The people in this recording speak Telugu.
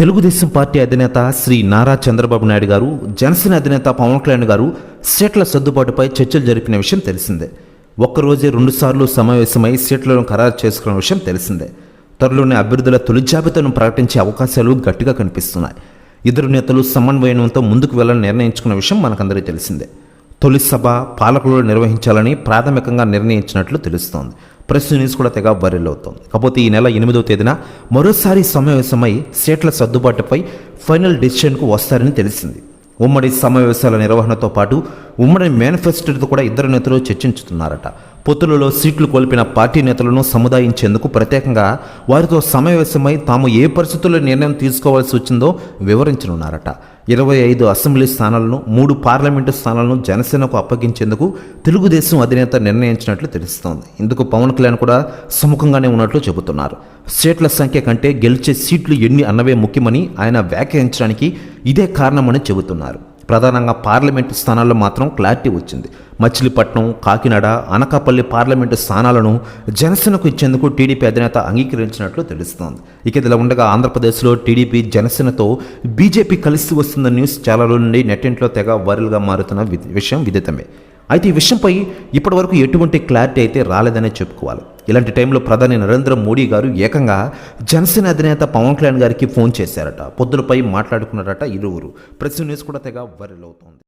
తెలుగుదేశం పార్టీ అధినేత శ్రీ నారా చంద్రబాబు నాయుడు గారు జనసేన అధినేత పవన్ కళ్యాణ్ గారు సీట్ల సర్దుబాటుపై చర్చలు జరిపిన విషయం తెలిసిందే. ఒక్కరోజే రెండుసార్లు సమావేశమై సీట్లను ఖరారు చేసుకున్న విషయం తెలిసిందే. త్వరలోనే అభ్యర్థుల తొలి జాబితాను ప్రకటించే అవకాశాలు గట్టిగా కనిపిస్తున్నాయి. ఇద్దరు నేతలు సమన్వయంతో ముందుకు వెళ్ళాలని నిర్ణయించుకున్న విషయం మనకందరికీ తెలిసిందే. తొలి సభ పాలకులు నిర్వహించాలని ప్రాథమికంగా నిర్ణయించినట్లు తెలుస్తోంది. ప్రెస్ న్యూస్ కూడా తెగ వైరల్ అవుతోంది. కాకపోతే ఈ నెల ఎనిమిదవ తేదీన మరోసారి సమావేశమై సీట్ల సర్దుబాటుపై ఫైనల్ డిసిషన్కు వస్తారని తెలిసింది. ఉమ్మడి సమావేశాల నిర్వహణతో పాటు ఉమ్మడి మేనిఫెస్టోతో కూడా ఇద్దరు నేతలు చర్చించుతున్నారట. పొత్తులలో సీట్లు కోల్పిన పార్టీ నేతలను సముదాయించేందుకు ప్రత్యేకంగా వారితో సమావేశమై తాము ఏ పరిస్థితుల్లో నిర్ణయం తీసుకోవాల్సి వచ్చిందో వివరించనున్నారట. ఇరవై ఐదు అసెంబ్లీ స్థానాలను మూడు పార్లమెంటు స్థానాలను జనసేనకు అప్పగించేందుకు తెలుగుదేశం అధినేత నిర్ణయించినట్లు తెలుస్తోంది. ఇందుకు పవన్ కళ్యాణ్ కూడా సముఖంగానే ఉన్నట్లు చెబుతున్నారు. సీట్ల సంఖ్య కంటే గెలిచే సీట్లు ఎన్ని అన్నవే ముఖ్యమని ఆయన వ్యాఖ్యానించడానికి ఇదే కారణమని చెబుతున్నారు. ప్రధానంగా పార్లమెంటు స్థానాల్లో మాత్రం క్లారిటీ వచ్చింది. మచిలీపట్నం కాకినాడ అనకాపల్లి పార్లమెంటు స్థానాలను జనసేనకు ఇచ్చేందుకు టీడీపీ అధినేత అంగీకరించినట్లు తెలుస్తోంది. ఇక ఇదిలా ఉండగా ఆంధ్రప్రదేశ్లో టీడీపీ జనసేనతో బీజేపీ కలిసి వస్తున్న న్యూస్ చాలా నుండి నెట్టింట్లో తెగ వైరల్గా మారుతున్న వి- విషయం విదితమే. అయితే ఈ విషయంపై ఇప్పటివరకు ఎటువంటి క్లారిటీ అయితే రాలేదనే చెప్పుకోవాలి. ఇలాంటి టైంలో ప్రధాని నరేంద్ర మోడీ గారు ఏకంగా జనసేన అధినేత పవన్ కళ్యాణ్ గారికి ఫోన్ చేశారట. పొద్దులపై మాట్లాడుకున్నారట ఇరువురు. ప్రెస్ న్యూస్ కూడా తెగ వైరల్ అవుతోంది.